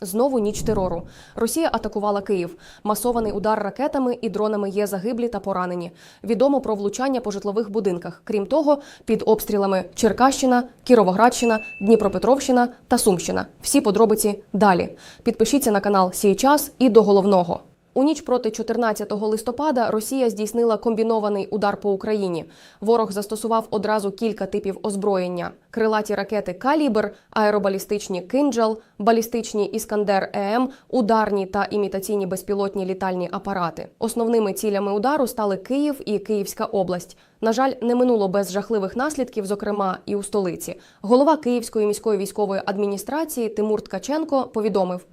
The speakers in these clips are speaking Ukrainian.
Знову ніч терору. Росія атакувала Київ. Масований удар ракетами і дронами є загиблі та поранені. Відомо про влучання по житлових будинках. Крім того, під обстрілами Черкащина, Кіровоградщина, Дніпропетровщина та Сумщина. Всі подробиці далі. Підпишіться на канал Сій час і до головного. У ніч проти 14 листопада Росія здійснила комбінований удар по Україні. Ворог застосував одразу кілька типів озброєння: крилаті ракети Калібр, аеробалістичні кинджал, балістичні Іскандер ЕМ, ударні та імітаційні безпілотні літальні апарати. Основними цілями удару стали Київ і Київська область. На жаль, не минуло без жахливих наслідків, зокрема і у столиці. Голова Київської міської військової адміністрації Тимур Ткаченко повідомив.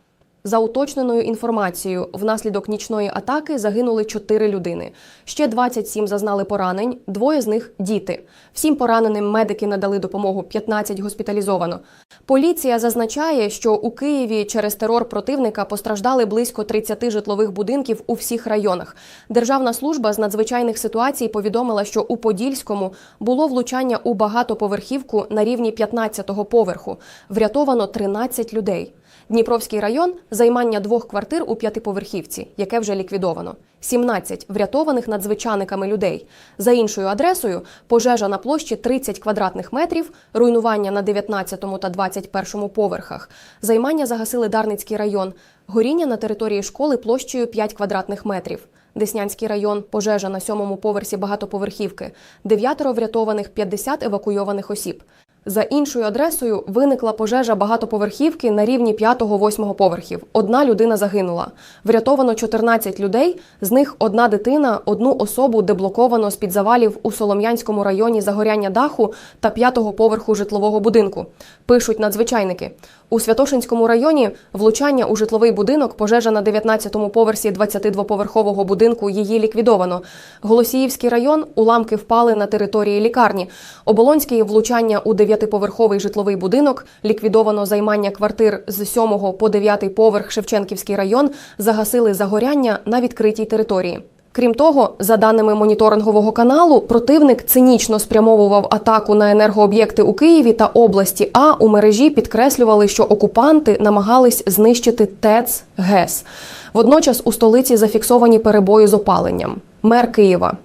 За уточненою інформацією, внаслідок нічної атаки загинули 4 людини. Ще 27 зазнали поранень, двоє з них діти. Всім пораненим медики надали допомогу, 15 госпіталізовано. Поліція зазначає, що у Києві через терор противника постраждали близько 30 житлових будинків у всіх районах. Державна служба з надзвичайних ситуацій повідомила, що у Подільському було влучання у багатоповерхівку на рівні 15-го поверху. Врятовано 13 людей. Дніпровський район займання двох квартир у п'ятиповерхівці, яке вже ліквідовано. 17 врятованих надзвичайниками людей. За іншою адресою пожежа на площі 30 квадратних метрів, руйнування на 19 та 21 поверхах. Займання загасили Дарницький район. Горіння на території школи площею 5 квадратних метрів. Деснянський район, пожежа на сьомому поверсі багатоповерхівки, дев'ятеро врятованих, 50 евакуйованих осіб. За іншою адресою виникла пожежа багатоповерхівки на рівні 5-8 поверхів. Одна людина загинула. Врятовано 14 людей, з них одна дитина, одну особу деблоковано з-під завалів у Солом'янському районі загоряння даху та 5-го поверху житлового будинку. Пишуть надзвичайники. У Святошинському районі влучання у житловий будинок, пожежа на 19-му поверсі 22-поверхового будинку її ліквідовано. Голосіївський район уламки впали на території лікарні. Оболонський влучання у 9-поверховий житловий будинок, ліквідовано займання квартир з 7 по 9 поверх Шевченківський район, загасили загоряння на відкритій території. Крім того, за даними моніторингового каналу, противник цинічно спрямовував атаку на енергооб'єкти у Києві та області. А у мережі підкреслювали, що окупанти намагались знищити ТЕЦ ГЕС. Водночас у столиці зафіксовані перебої з опаленням. Мер Києва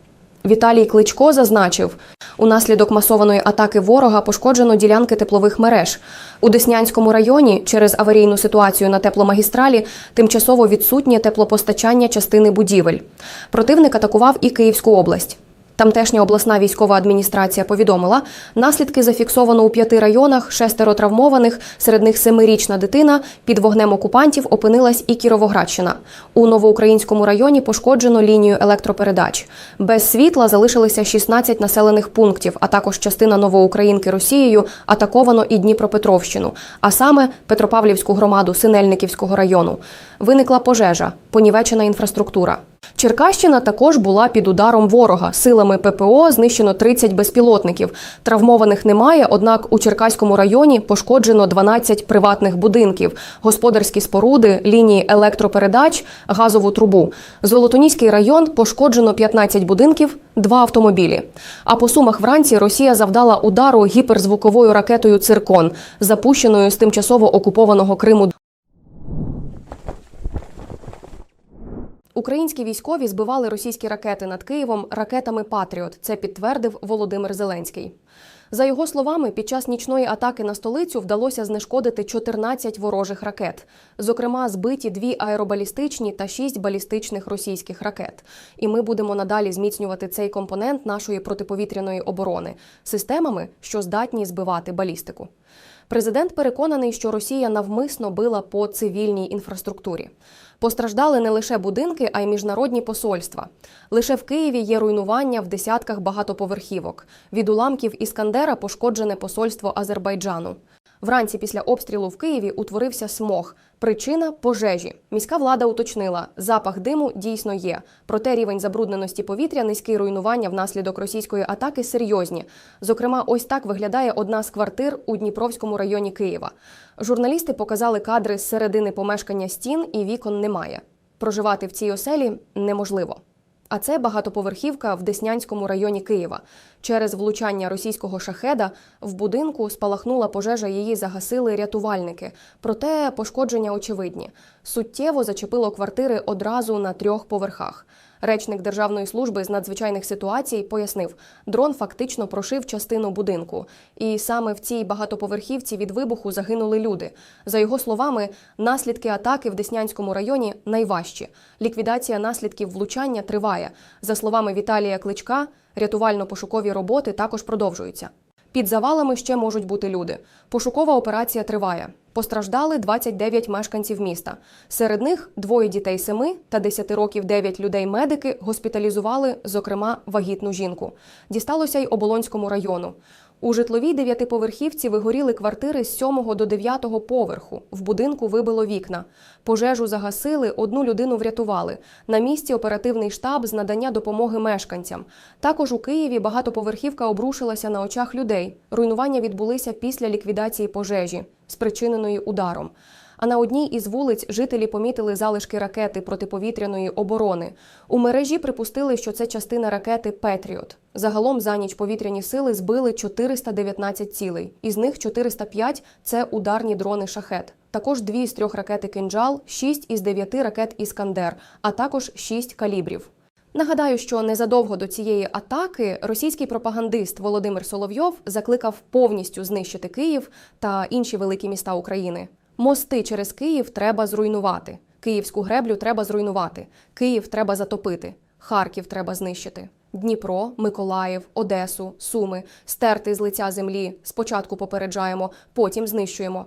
Віталій Кличко зазначив, унаслідок масованої атаки ворога пошкоджено ділянки теплових мереж. У Деснянському районі через аварійну ситуацію на тепломагістралі тимчасово відсутнє теплопостачання частини будівель. Противник атакував і Київську область. Тамтешня обласна військова адміністрація повідомила, наслідки зафіксовано у п'яти районах, шестеро травмованих, серед них семирічна дитина. Під вогнем окупантів опинилась і Кіровоградщина. У новоукраїнському районі пошкоджено лінію електропередач. Без світла залишилися 16 населених пунктів, а також частина Новоукраїнки Росією атаковано і Дніпропетровщину, а саме Петропавлівську громаду Синельниківського району. Виникла пожежа, понівечена інфраструктура. Черкащина також була під ударом ворога. Силами ППО знищено 30 безпілотників. Травмованих немає, однак у Черкаському районі пошкоджено 12 приватних будинків, господарські споруди, лінії електропередач, газову трубу. Золотоніський район пошкоджено 15 будинків, два автомобілі. А по сумах вранці Росія завдала удару гіперзвуковою ракетою Циркон, запущеною з тимчасово окупованого Криму. Українські військові збивали російські ракети над Києвом ракетами Патріот. Це підтвердив Володимир Зеленський. За його словами, під час нічної атаки на столицю вдалося знешкодити 14 ворожих ракет. Зокрема, збиті дві аеробалістичні та шість балістичних російських ракет. І ми будемо надалі зміцнювати цей компонент нашої протиповітряної оборони системами, що здатні збивати балістику. Президент переконаний, що Росія навмисно била по цивільній інфраструктурі. Постраждали не лише будинки, а й міжнародні посольства. Лише в Києві є руйнування в десятках багатоповерхівок. Від уламків Іскандера пошкоджене посольство Азербайджану. Вранці після обстрілу в Києві утворився смог. Причина пожежі. Міська влада уточнила, запах диму дійсно є. Проте рівень забрудненості повітря, низькі руйнування внаслідок російської атаки серйозні. Зокрема, ось так виглядає одна з квартир у Дніпровському районі Києва. Журналісти показали кадри з середини помешкання стін і вікон немає. Проживати в цій оселі неможливо. А це багатоповерхівка в Деснянському районі Києва. Через влучання російського шахеда в будинку спалахнула пожежа. Її загасили рятувальники. Проте пошкодження очевидні. Суттєво зачепило квартири одразу на трьох поверхах. Речник Державної служби з надзвичайних ситуацій пояснив, дрон фактично прошив частину будинку, і саме в цій багатоповерхівці від вибуху загинули люди. За його словами, наслідки атаки в Деснянському районі найважчі. Ліквідація наслідків влучання триває. За словами Віталія Кличка, рятувально-пошукові роботи також продовжуються. Під завалами ще можуть бути люди. Пошукова операція триває. Постраждали 29 мешканців міста. Серед них двоє дітей 7 та 10 років 9 людей-медики госпіталізували, зокрема, вагітну жінку. Дісталося й Оболонському району. У житловій дев'ятиповерхівці вигоріли квартири з 7 до 9 поверху. В будинку вибило вікна. Пожежу загасили, одну людину врятували. На місці оперативний штаб з надання допомоги мешканцям. Також у Києві багатоповерхівка обрушилася на очах людей. Руйнування відбулися після ліквідації пожежі, спричиненої ударом. А на одній із вулиць жителі помітили залишки ракети протиповітряної оборони. У мережі припустили, що це частина ракети Петріот. Загалом за ніч повітряні сили збили 419 цілей. Із них 405 – це ударні дрони шахет. Також дві з трьох ракети «Кинджал», шість із дев'яти ракет Іскандер, а також шість калібрів. Нагадаю, що незадовго до цієї атаки російський пропагандист Володимир Соловйов закликав повністю знищити Київ та інші великі міста України. Мости через Київ треба зруйнувати. Київську греблю треба зруйнувати. Київ треба затопити. Харків треба знищити. Дніпро, Миколаїв, Одесу, Суми стерти з лиця землі. Спочатку попереджаємо, потім знищуємо.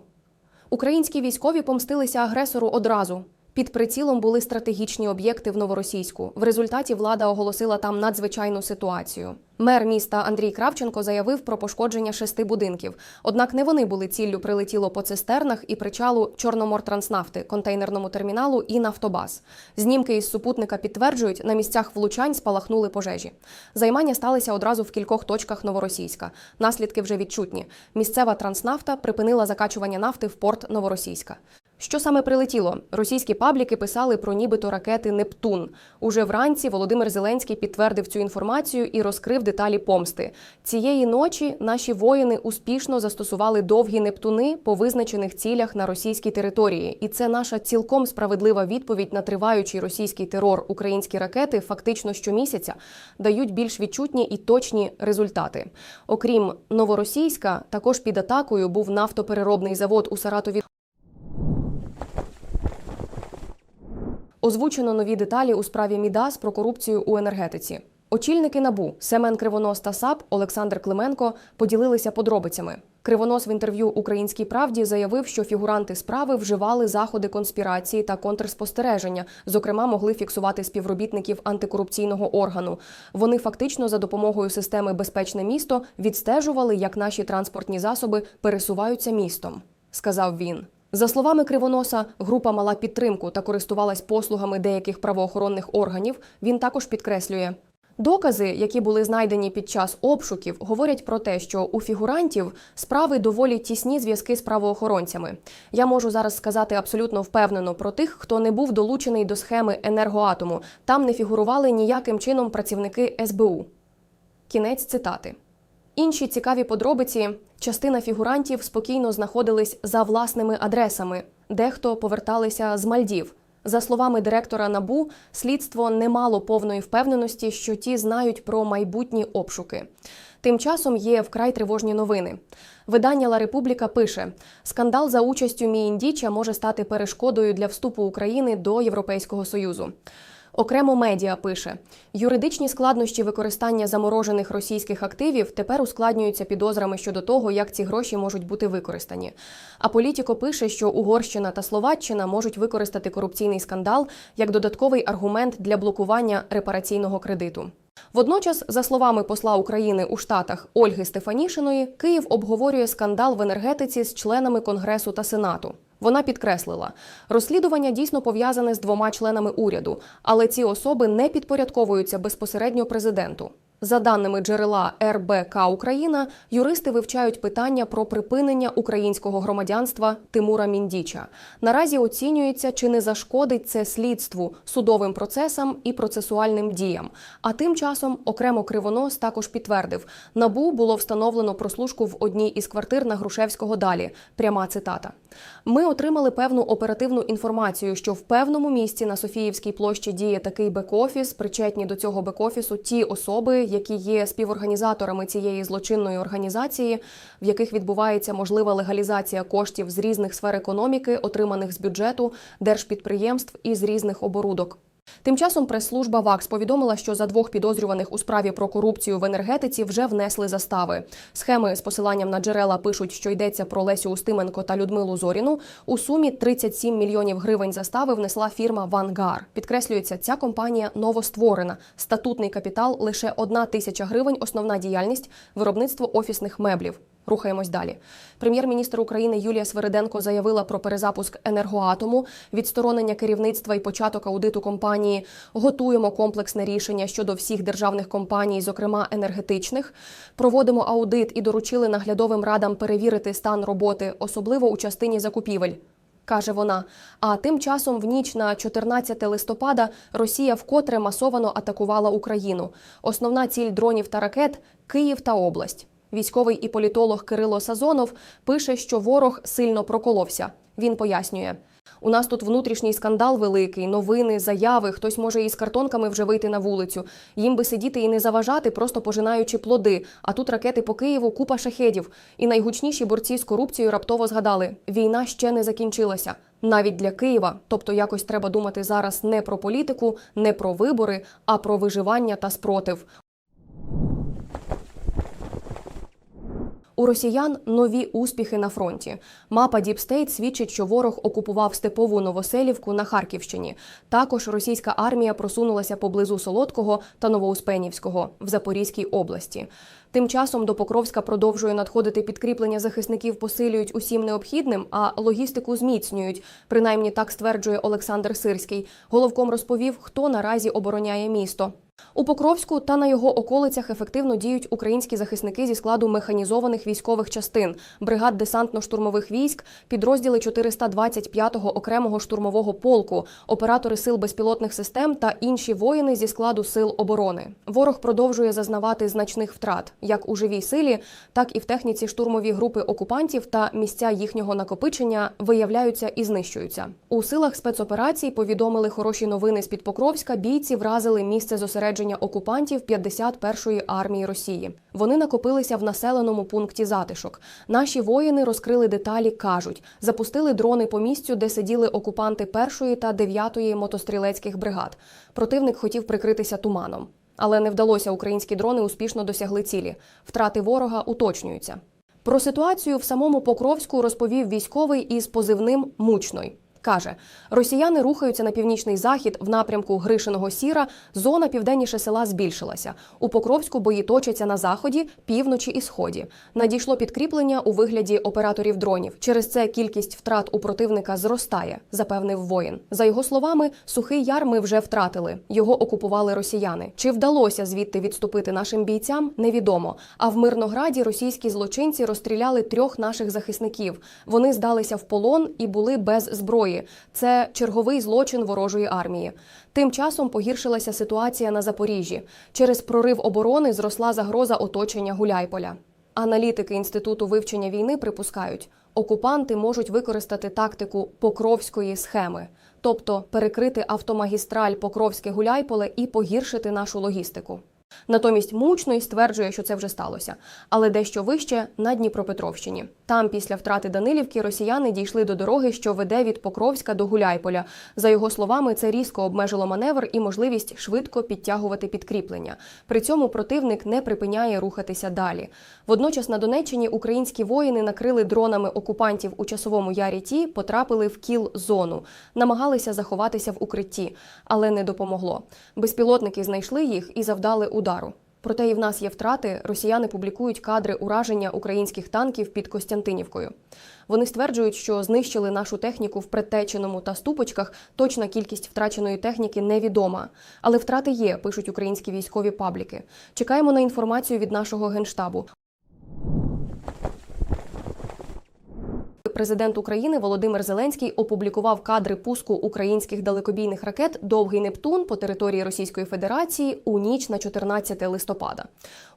Українські військові помстилися агресору одразу. Під прицілом були стратегічні об'єкти в Новоросійську. В результаті влада оголосила там надзвичайну ситуацію. Мер міста Андрій Кравченко заявив про пошкодження шести будинків. Однак не вони були ціллю прилетіло по цистернах і причалу Чорномортранснафти, контейнерному терміналу і Нафтобаз. Знімки із супутника підтверджують, на місцях влучань спалахнули пожежі. Займання сталися одразу в кількох точках Новоросійська. Наслідки вже відчутні. Місцева транснафта припинила закачування нафти в порт Новоросійська. Що саме прилетіло? Російські пабліки писали про нібито ракети Нептун. Уже вранці Володимир Зеленський підтвердив цю інформацію і розкрив деталі помсти. Цієї ночі наші воїни успішно застосували довгі нептуни по визначених цілях на російській території, і це наша цілком справедлива відповідь на триваючий російський терор. Українські ракети фактично щомісяця дають більш відчутні і точні результати. Окрім новоросійська, також під атакою був нафтопереробний завод у Саратові. Озвучено нові деталі у справі Мідас про корупцію у енергетиці. Очільники набу Семен Кривонос та САП Олександр Клименко поділилися подробицями. Кривонос в інтерв'ю Українській правді заявив, що фігуранти справи вживали заходи конспірації та контрспостереження. Зокрема, могли фіксувати співробітників антикорупційного органу. Вони фактично за допомогою системи Безпечне місто відстежували, як наші транспортні засоби пересуваються містом, сказав він. За словами Кривоноса, група мала підтримку та користувалась послугами деяких правоохоронних органів. Він також підкреслює. Докази, які були знайдені під час обшуків, говорять про те, що у фігурантів справи доволі тісні зв'язки з правоохоронцями. Я можу зараз сказати абсолютно впевнено про тих, хто не був долучений до схеми енергоатому. Там не фігурували ніяким чином працівники СБУ. Кінець цитати. Інші цікаві подробиці частина фігурантів спокійно знаходились за власними адресами, дехто поверталися з Мальдів. За словами директора Набу, слідство не мало повної впевненості, що ті знають про майбутні обшуки. Тим часом є вкрай тривожні новини. Видання Ла Републіка пише: скандал за участю Мііндіча може стати перешкодою для вступу України до Європейського Союзу. Окремо медіа пише: юридичні складнощі використання заморожених російських активів тепер ускладнюються підозрами щодо того, як ці гроші можуть бути використані. А політіко пише, що Угорщина та Словаччина можуть використати корупційний скандал як додатковий аргумент для блокування репараційного кредиту. Водночас, за словами посла України у Штатах Ольги Стефанішиної, Київ обговорює скандал в енергетиці з членами Конгресу та Сенату. Вона підкреслила, розслідування дійсно пов'язане з двома членами уряду, але ці особи не підпорядковуються безпосередньо президенту. За даними джерела РБК Україна, юристи вивчають питання про припинення українського громадянства Тимура Міндіча. Наразі оцінюється, чи не зашкодить це слідству, судовим процесам і процесуальним діям. А тим часом окремо Кривонос також підтвердив, набу було встановлено прослушку в одній із квартир на Грушевського далі. Пряма цитата. Ми отримали певну оперативну інформацію, що в певному місці на Софіївській площі діє такий бек-офіс. Причетні до цього бек-офісу ті особи, які є співорганізаторами цієї злочинної організації, в яких відбувається можлива легалізація коштів з різних сфер економіки, отриманих з бюджету, держпідприємств і з різних оборудок. Тим часом прес-служба ВАКС повідомила, що за двох підозрюваних у справі про корупцію в енергетиці вже внесли застави. Схеми з посиланням на джерела пишуть, що йдеться про Лесю Устименко та Людмилу Зоріну. У сумі 37 мільйонів гривень застави внесла фірма Вангар. Підкреслюється, ця компанія новостворена. Статутний капітал лише одна тисяча гривень. Основна діяльність виробництво офісних меблів. Рухаємось далі. Прем'єр-міністр України Юлія Свериденко заявила про перезапуск енергоатому, відсторонення керівництва і початок аудиту компанії. Готуємо комплексне рішення щодо всіх державних компаній, зокрема енергетичних. Проводимо аудит і доручили наглядовим радам перевірити стан роботи, особливо у частині закупівель. Каже вона. А тим часом в ніч на 14 листопада Росія вкотре масовано атакувала Україну. Основна ціль дронів та ракет Київ та область. Військовий і політолог Кирило Сазонов пише, що ворог сильно проколовся. Він пояснює: у нас тут внутрішній скандал великий, новини, заяви. Хтось може із картонками вже вийти на вулицю. Їм би сидіти і не заважати, просто пожинаючи плоди. А тут ракети по Києву, купа шахедів. І найгучніші борці з корупцією раптово згадали: війна ще не закінчилася. Навіть для Києва, тобто якось треба думати зараз не про політику, не про вибори, а про виживання та спротив. У росіян нові успіхи на фронті. Мапа Діпстейт свідчить, що ворог окупував степову Новоселівку на Харківщині. Також російська армія просунулася поблизу Солодкого та Новоуспенівського в Запорізькій області. Тим часом до Покровська продовжує надходити підкріплення захисників, посилюють усім необхідним, а логістику зміцнюють. Принаймні так стверджує Олександр Сирський. Головком розповів, хто наразі обороняє місто. У Покровську та на його околицях ефективно діють українські захисники зі складу механізованих військових частин, бригад десантно-штурмових військ, підрозділи 425-го окремого штурмового полку, оператори сил безпілотних систем та інші воїни зі складу сил оборони. Ворог продовжує зазнавати значних втрат як у живій силі, так і в техніці штурмові групи окупантів та місця їхнього накопичення виявляються і знищуються. У силах спецоперацій повідомили хороші новини з під Покровська. Бійці вразили місце зосередження окупантів 51-ї армії Росії. Вони накопилися в населеному пункті затишок. Наші воїни розкрили деталі. кажуть, запустили дрони по місцю, де сиділи окупанти першої та дев'ятої мотострілецьких бригад. Противник хотів прикритися туманом. Але не вдалося українські дрони успішно досягли цілі. Втрати ворога уточнюються. Про ситуацію в самому Покровську розповів військовий із позивним Мучной. Каже, росіяни рухаються на північний захід в напрямку Гришиного Сіра. Зона південніше села збільшилася. У Покровську бої точаться на заході, півночі і сході. Надійшло підкріплення у вигляді операторів дронів. Через це кількість втрат у противника зростає, запевнив воїн. За його словами, сухий яр ми вже втратили. Його окупували росіяни. Чи вдалося звідти відступити нашим бійцям? Невідомо. А в Мирнограді російські злочинці розстріляли трьох наших захисників. Вони здалися в полон і були без зброї. Це черговий злочин ворожої армії. Тим часом погіршилася ситуація на Запоріжжі. Через прорив оборони зросла загроза оточення Гуляйполя. Аналітики інституту вивчення війни припускають, окупанти можуть використати тактику покровської схеми, тобто перекрити автомагістраль Покровське Гуляйполе і погіршити нашу логістику. Натомість мучний стверджує, що це вже сталося, але дещо вище на Дніпропетровщині. Там, після втрати Данилівки, росіяни дійшли до дороги, що веде від Покровська до Гуляйполя. За його словами, це різко обмежило маневр і можливість швидко підтягувати підкріплення. При цьому противник не припиняє рухатися далі. Водночас на Донеччині українські воїни накрили дронами окупантів у часовому ярі ті, потрапили в кіл зону, намагалися заховатися в укритті, але не допомогло. Безпілотники знайшли їх і завдали удару. Проте і в нас є втрати. Росіяни публікують кадри ураження українських танків під Костянтинівкою. Вони стверджують, що знищили нашу техніку в Предтеченому та Ступочках. Точна кількість втраченої техніки невідома. Але втрати є, пишуть українські військові пабліки. Чекаємо на інформацію від нашого генштабу. Президент України Володимир Зеленський опублікував кадри пуску українських далекобійних ракет Довгий Нептун по території Російської Федерації у ніч на 14 листопада.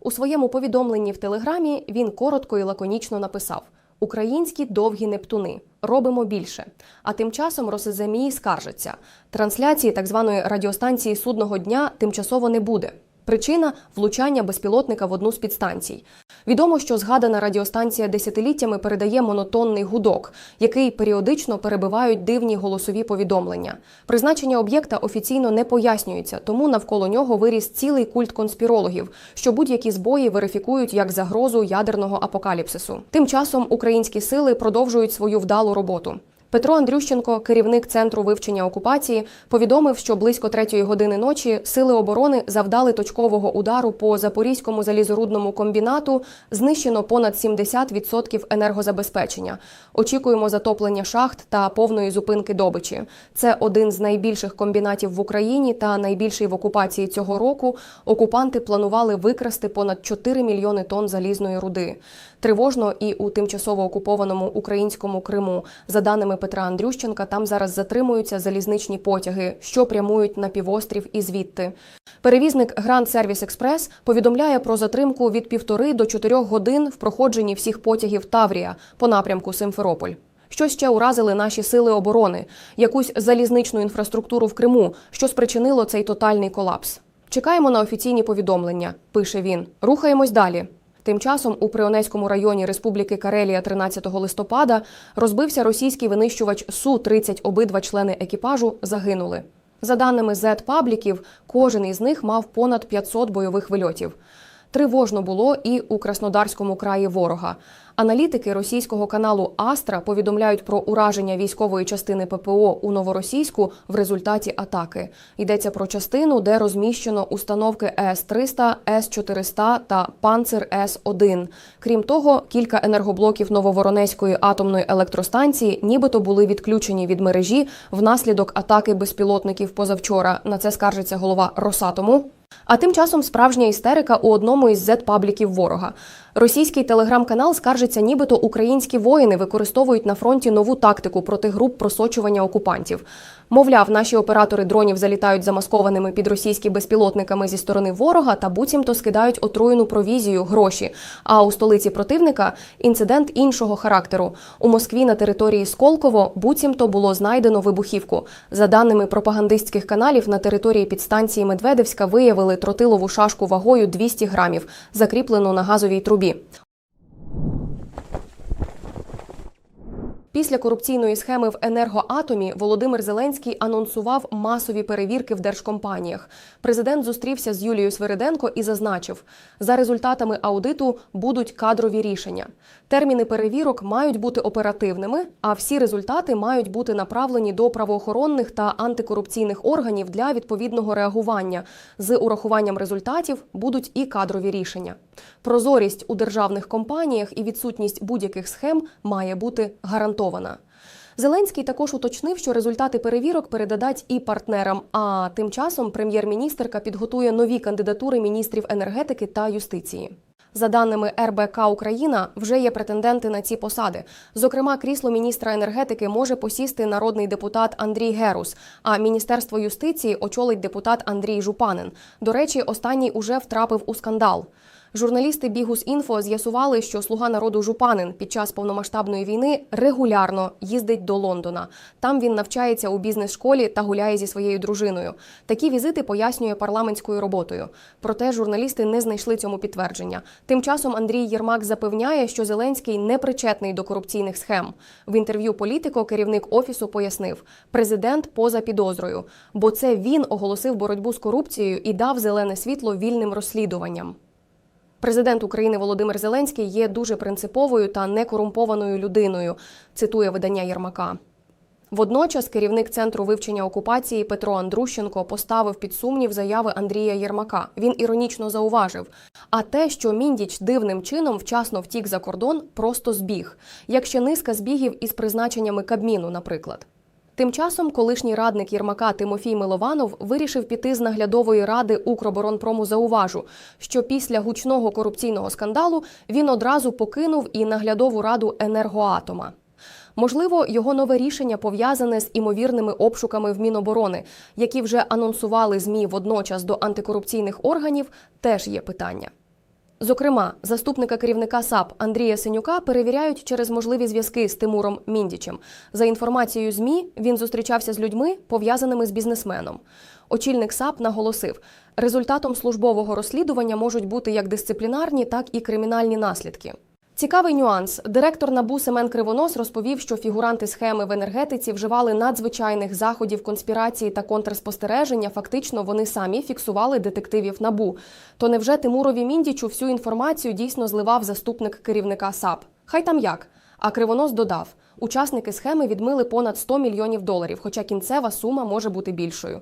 У своєму повідомленні в Телеграмі він коротко і лаконічно написав: Українські довгі Нептуни робимо більше. А тим часом Росземії скаржаться. Трансляції так званої радіостанції судного дня тимчасово не буде. Причина влучання безпілотника в одну з підстанцій. Відомо, що згадана радіостанція десятиліттями передає монотонний гудок, який періодично перебивають дивні голосові повідомлення. Призначення об'єкта офіційно не пояснюється, тому навколо нього виріс цілий культ конспірологів, що будь-які збої верифікують як загрозу ядерного апокаліпсису. Тим часом українські сили продовжують свою вдалу роботу. Петро Андрющенко, керівник центру вивчення окупації, повідомив, що близько третьої години ночі сили оборони завдали точкового удару по запорізькому залізорудному комбінату. Знищено понад 70% енергозабезпечення. Очікуємо затоплення шахт та повної зупинки добичі. Це один з найбільших комбінатів в Україні та найбільший в окупації цього року. Окупанти планували викрасти понад 4 мільйони тонн залізної руди. Тривожно і у тимчасово окупованому українському Криму. За даними Петра Андрющенка, там зараз затримуються залізничні потяги, що прямують на півострів і звідти. Перевізник Гранд Сервіс Експрес повідомляє про затримку від півтори до чотирьох годин в проходженні всіх потягів Таврія по напрямку Симферополь. Що ще уразили наші сили оборони, якусь залізничну інфраструктуру в Криму, що спричинило цей тотальний колапс. Чекаємо на офіційні повідомлення, пише він. Рухаємось далі. Тим часом у Прионецькому районі Республіки Карелія 13 листопада розбився російський винищувач Су-30. Обидва члени екіпажу загинули. За даними Z-пабліків, кожен із них мав понад 500 бойових вильотів. Тривожно було і у Краснодарському краї ворога. Аналітики російського каналу Астра повідомляють про ураження військової частини ППО у Новоросійську в результаті атаки. Йдеться про частину, де розміщено установки С-300, С-400 та Панцер С-1. Крім того, кілька енергоблоків Нововоронезької атомної електростанції нібито були відключені від мережі внаслідок атаки безпілотників позавчора. На це скаржиться голова Росатому. А тим часом справжня істерика у одному із Z-пабліків ворога. Російський телеграм-канал скаржиться, нібито українські воїни використовують на фронті нову тактику проти груп просочування окупантів. Мовляв, наші оператори дронів залітають замаскованими під російські безпілотниками зі сторони ворога та буцімто скидають отруєну провізію, гроші. А у столиці противника інцидент іншого характеру. У Москві на території Сколково буцімто було знайдено вибухівку. За даними пропагандистських каналів, на території підстанції Медведевська виявили тротилову шашку вагою 200 грамів, закріплену на газовій трубі. Після корупційної схеми в енергоатомі Володимир Зеленський анонсував масові перевірки в держкомпаніях. Президент зустрівся з Юлією Свириденко і зазначив, за результатами аудиту будуть кадрові рішення. Терміни перевірок мають бути оперативними, а всі результати мають бути направлені до правоохоронних та антикорупційних органів для відповідного реагування. З урахуванням результатів будуть і кадрові рішення. Прозорість у державних компаніях і відсутність будь-яких схем має бути гарантована. Зеленський також уточнив, що результати перевірок передадуть і партнерам. А тим часом прем'єр-міністерка підготує нові кандидатури міністрів енергетики та юстиції. За даними РБК Україна, вже є претенденти на ці посади. Зокрема, крісло міністра енергетики може посісти народний депутат Андрій Герус. А міністерство юстиції очолить депутат Андрій Жупанин. До речі, останній уже втрапив у скандал. Журналісти Бігус Інфо з'ясували, що слуга народу Жупанин під час повномасштабної війни регулярно їздить до Лондона. Там він навчається у бізнес-школі та гуляє зі своєю дружиною. Такі візити пояснює парламентською роботою. Проте журналісти не знайшли цьому підтвердження. Тим часом Андрій Єрмак запевняє, що Зеленський не причетний до корупційних схем. В інтерв'ю політико керівник офісу пояснив, президент поза підозрою, бо це він оголосив боротьбу з корупцією і дав зелене світло вільним розслідуванням. Президент України Володимир Зеленський є дуже принциповою та некорумпованою людиною. Цитує видання Єрмака. Водночас керівник центру вивчення окупації Петро Андрущенко поставив під сумнів заяви Андрія Єрмака. Він іронічно зауважив: а те, що міндіч дивним чином вчасно втік за кордон, просто збіг, як ще низка збігів із призначеннями Кабміну, наприклад. Тим часом колишній радник Єрмака Тимофій Милованов вирішив піти з наглядової ради Укроборонпрому зауважу, що після гучного корупційного скандалу він одразу покинув і наглядову раду енергоатома. Можливо, його нове рішення пов'язане з імовірними обшуками в Міноборони, які вже анонсували змі водночас до антикорупційних органів, теж є питання. Зокрема, заступника керівника САП Андрія Синюка перевіряють через можливі зв'язки з Тимуром Міндічем. За інформацією ЗМІ, він зустрічався з людьми, пов'язаними з бізнесменом. Очільник САП наголосив, результатом службового розслідування можуть бути як дисциплінарні, так і кримінальні наслідки. Цікавий нюанс. Директор НАБУ Семен Кривонос розповів, що фігуранти схеми в енергетиці вживали надзвичайних заходів конспірації та контрспостереження. Фактично, вони самі фіксували детективів НАБУ. То невже Тимурові Міндічу всю інформацію дійсно зливав заступник керівника САП? Хай там як. А Кривонос додав: учасники схеми відмили понад 100 мільйонів доларів, хоча кінцева сума може бути більшою.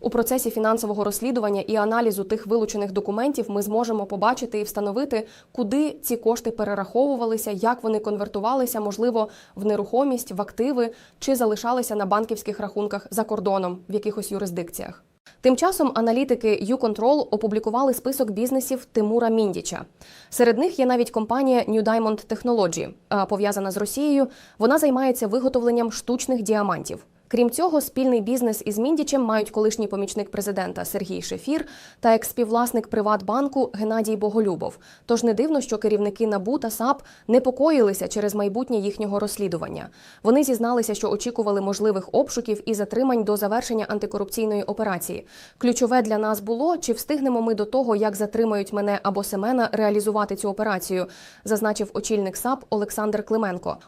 У процесі фінансового розслідування і аналізу тих вилучених документів ми зможемо побачити і встановити, куди ці кошти перераховувалися, як вони конвертувалися, можливо, в нерухомість, в активи чи залишалися на банківських рахунках за кордоном в якихось юрисдикціях. Тим часом аналітики YouControl опублікували список бізнесів Тимура Міндіча. Серед них є навіть компанія New Diamond Technology, пов'язана з Росією. Вона займається виготовленням штучних діамантів. Крім цього, спільний бізнес із Міндічем мають колишній помічник президента Сергій Шефір та експіввласник Приватбанку Геннадій Боголюбов. Тож не дивно, що керівники НАБУ та САП непокоїлися через майбутнє їхнього розслідування. Вони зізналися, що очікували можливих обшуків і затримань до завершення антикорупційної операції. Ключове для нас було, чи встигнемо ми до того, як затримають мене або Семена реалізувати цю операцію, зазначив очільник САП Олександр Клименко.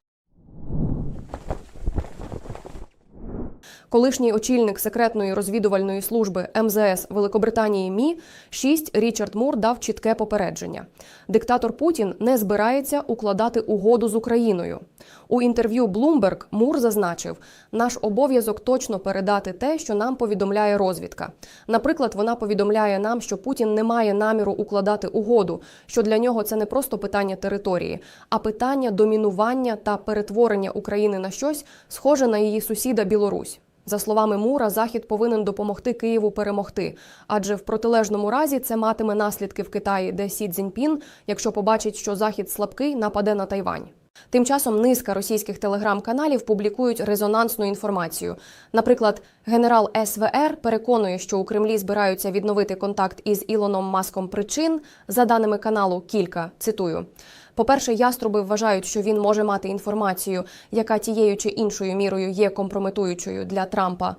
Колишній очільник секретної розвідувальної служби МЗС Великобританії МІ 6 Річард Мур дав чітке попередження. Диктатор Путін не збирається укладати угоду з Україною. У інтерв'ю Bloomberg Мур зазначив, наш обов'язок точно передати те, що нам повідомляє розвідка. Наприклад, вона повідомляє нам, що Путін не має наміру укладати угоду, що для нього це не просто питання території, а питання домінування та перетворення України на щось схоже на її сусіда Білорусь. За словами Мура, Захід повинен допомогти Києву перемогти, адже в протилежному разі це матиме наслідки в Китаї, де Сі Цзіньпін, якщо побачить, що Захід слабкий, нападе на Тайвань. Тим часом низка російських телеграм-каналів публікують резонансну інформацію. Наприклад, генерал СВР переконує, що у Кремлі збираються відновити контакт із Ілоном Маском причин. За даними каналу, кілька цитую. По-перше, яструби вважають, що він може мати інформацію, яка тією чи іншою мірою є компрометуючою для Трампа.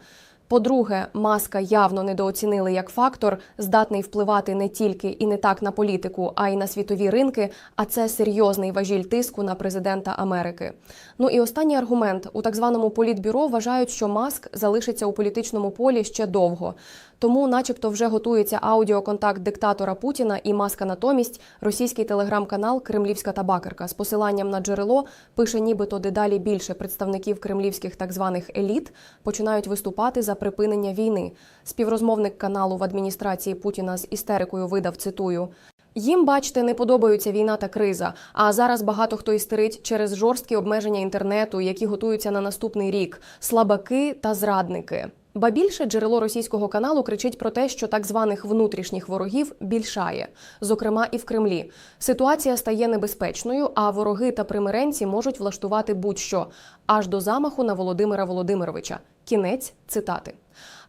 По-друге, маска явно недооцінили як фактор, здатний впливати не тільки і не так на політику, а й на світові ринки. А це серйозний важіль тиску на президента Америки. Ну і останній аргумент у так званому політбюро вважають, що маск залишиться у політичному полі ще довго. Тому, начебто, вже готується аудіоконтакт диктатора Путіна і маска натомість. Російський телеграм-канал Кремлівська табакерка з посиланням на джерело пише, нібито дедалі більше представників кремлівських так званих еліт починають виступати за припинення війни. Співрозмовник каналу в адміністрації Путіна з істерикою видав цитую. Їм, бачите, не подобаються війна та криза. А зараз багато хто істерить через жорсткі обмеження інтернету, які готуються на наступний рік: слабаки та зрадники. Ба більше джерело російського каналу кричить про те, що так званих внутрішніх ворогів більшає, зокрема і в Кремлі. Ситуація стає небезпечною, а вороги та примиренці можуть влаштувати будь-що аж до замаху на Володимира Володимировича. Кінець цитати.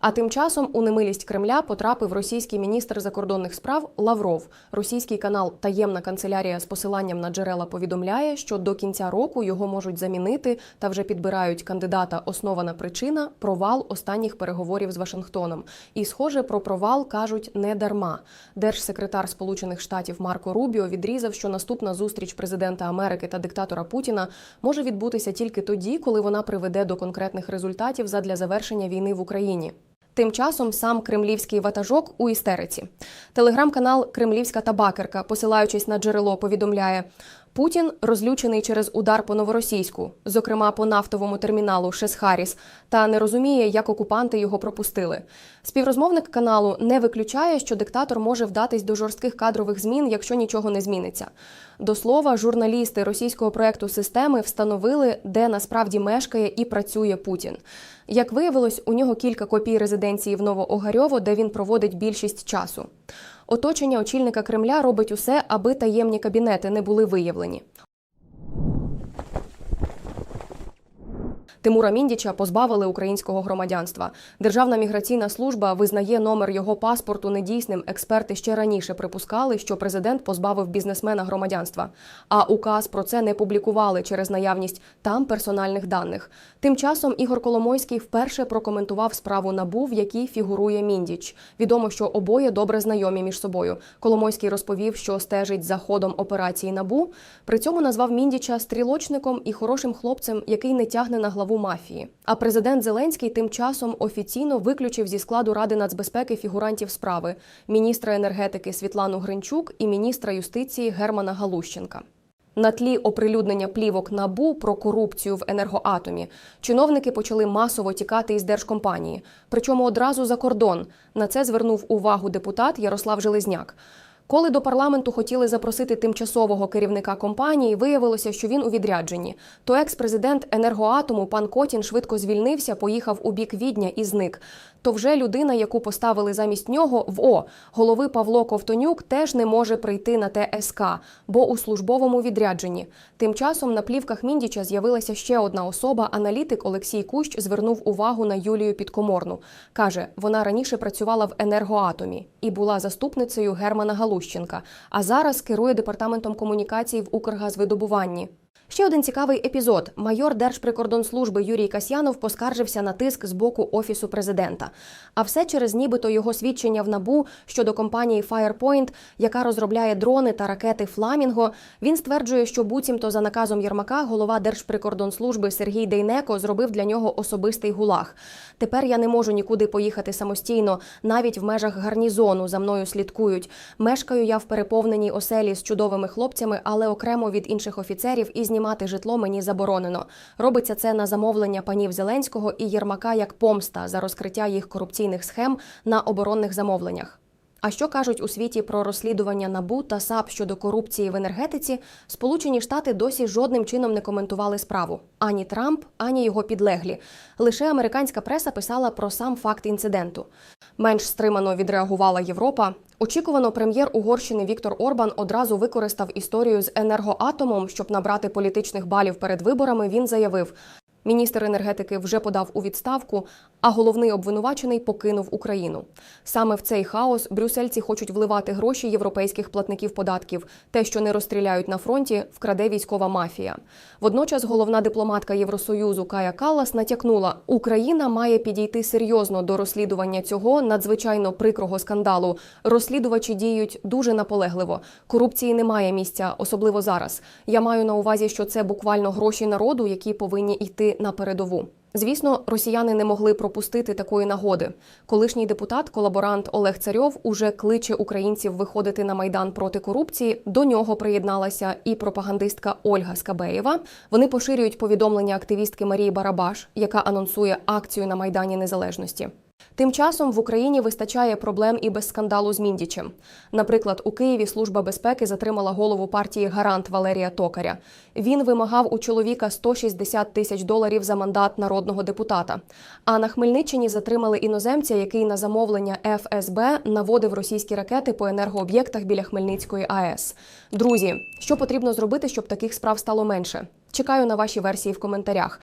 А тим часом у немилість Кремля потрапив російський міністр закордонних справ Лавров. Російський канал Таємна канцелярія з посиланням на джерела повідомляє, що до кінця року його можуть замінити та вже підбирають кандидата. Основана причина провал останніх переговорів з Вашингтоном. І, схоже, про провал кажуть не дарма. Держсекретар Сполучених Штатів Марко Рубіо відрізав, що наступна зустріч президента Америки та диктатора Путіна може відбутися тільки тоді, коли вона приведе до конкретних результатів задля завершення війни в Україні. Тим часом сам кремлівський ватажок у істериці. Телеграм-канал Кремлівська табакерка, посилаючись на джерело, повідомляє. Путін розлючений через удар по новоросійську, зокрема по нафтовому терміналу Шесхаріс, та не розуміє, як окупанти його пропустили. Співрозмовник каналу не виключає, що диктатор може вдатись до жорстких кадрових змін, якщо нічого не зміниться. До слова, журналісти російського проекту системи встановили, де насправді мешкає і працює Путін. Як виявилось, у нього кілька копій резиденції в Новоогарьово, де він проводить більшість часу. Оточення очільника Кремля робить усе, аби таємні кабінети не були виявлені. Тимура Міндіча позбавили українського громадянства. Державна міграційна служба визнає номер його паспорту недійсним. Експерти ще раніше припускали, що президент позбавив бізнесмена громадянства. А указ про це не публікували через наявність там персональних даних. Тим часом Ігор Коломойський вперше прокоментував справу набу, в якій фігурує Міндіч. Відомо, що обоє добре знайомі між собою. Коломойський розповів, що стежить за ходом операції набу. При цьому назвав Міндіча стрілочником і хорошим хлопцем, який не тягне на главу мафії. А президент Зеленський тим часом офіційно виключив зі складу Ради нацбезпеки фігурантів справи міністра енергетики Світлану Гринчук і міністра юстиції Германа Галущенка. На тлі оприлюднення плівок набу про корупцію в енергоатомі чиновники почали масово тікати із держкомпанії, причому одразу за кордон. На це звернув увагу депутат Ярослав Железняк. Коли до парламенту хотіли запросити тимчасового керівника компанії, виявилося, що він у відрядженні. То екс-президент енергоатому пан Котін швидко звільнився, поїхав у бік Відня і зник. То вже людина, яку поставили замість нього в О, голови Павло Ковтонюк, теж не може прийти на ТСК, бо у службовому відрядженні. Тим часом на плівках Міндіча з'явилася ще одна особа. Аналітик Олексій Кущ звернув увагу на Юлію Підкоморну. каже, вона раніше працювала в енергоатомі і була заступницею Германа Галущенка. А зараз керує департаментом комунікацій в Укргазвидобуванні. Ще один цікавий епізод. Майор Держприкордонслужби Юрій Касьянов поскаржився на тиск з боку офісу президента. А все через нібито його свідчення в набу щодо компанії Firepoint, яка розробляє дрони та ракети Фламінго. Він стверджує, що буцімто за наказом Єрмака голова Держприкордонслужби Сергій Дейнеко зробив для нього особистий гулаг. Тепер я не можу нікуди поїхати самостійно, навіть в межах гарнізону за мною слідкують. Мешкаю я в переповненій оселі з чудовими хлопцями, але окремо від інших офіцерів і знімати житло мені заборонено. Робиться це на замовлення панів Зеленського і Єрмака як помста за розкриття їх корупційних схем на оборонних замовленнях. А що кажуть у світі про розслідування НАБУ та САП щодо корупції в енергетиці? Сполучені Штати досі жодним чином не коментували справу ані Трамп, ані його підлеглі. Лише американська преса писала про сам факт інциденту. Менш стримано відреагувала Європа. Очікувано, прем'єр Угорщини Віктор Орбан одразу використав історію з енергоатомом, щоб набрати політичних балів перед виборами. Він заявив. Міністр енергетики вже подав у відставку, а головний обвинувачений покинув Україну. Саме в цей хаос брюссельці хочуть вливати гроші європейських платників податків. Те, що не розстріляють на фронті, вкраде військова мафія. Водночас головна дипломатка Євросоюзу Кая Каллас натякнула, Україна має підійти серйозно до розслідування цього надзвичайно прикрого скандалу. Розслідувачі діють дуже наполегливо. Корупції немає місця, особливо зараз. Я маю на увазі, що це буквально гроші народу, які повинні йти на передову. Звісно, росіяни не могли пропустити такої нагоди. Колишній депутат, колаборант Олег Царьов уже кличе українців виходити на майдан проти корупції. До нього приєдналася і пропагандистка Ольга Скабеєва. Вони поширюють повідомлення активістки Марії Барабаш, яка анонсує акцію на майдані незалежності. Тим часом в Україні вистачає проблем і без скандалу з Міндічем. Наприклад, у Києві служба безпеки затримала голову партії Гарант Валерія Токаря. Він вимагав у чоловіка 160 тисяч доларів за мандат народного депутата. А на Хмельниччині затримали іноземця, який на замовлення ФСБ наводив російські ракети по енергооб'єктах біля Хмельницької АЕС. Друзі, що потрібно зробити, щоб таких справ стало менше? Чекаю на ваші версії в коментарях.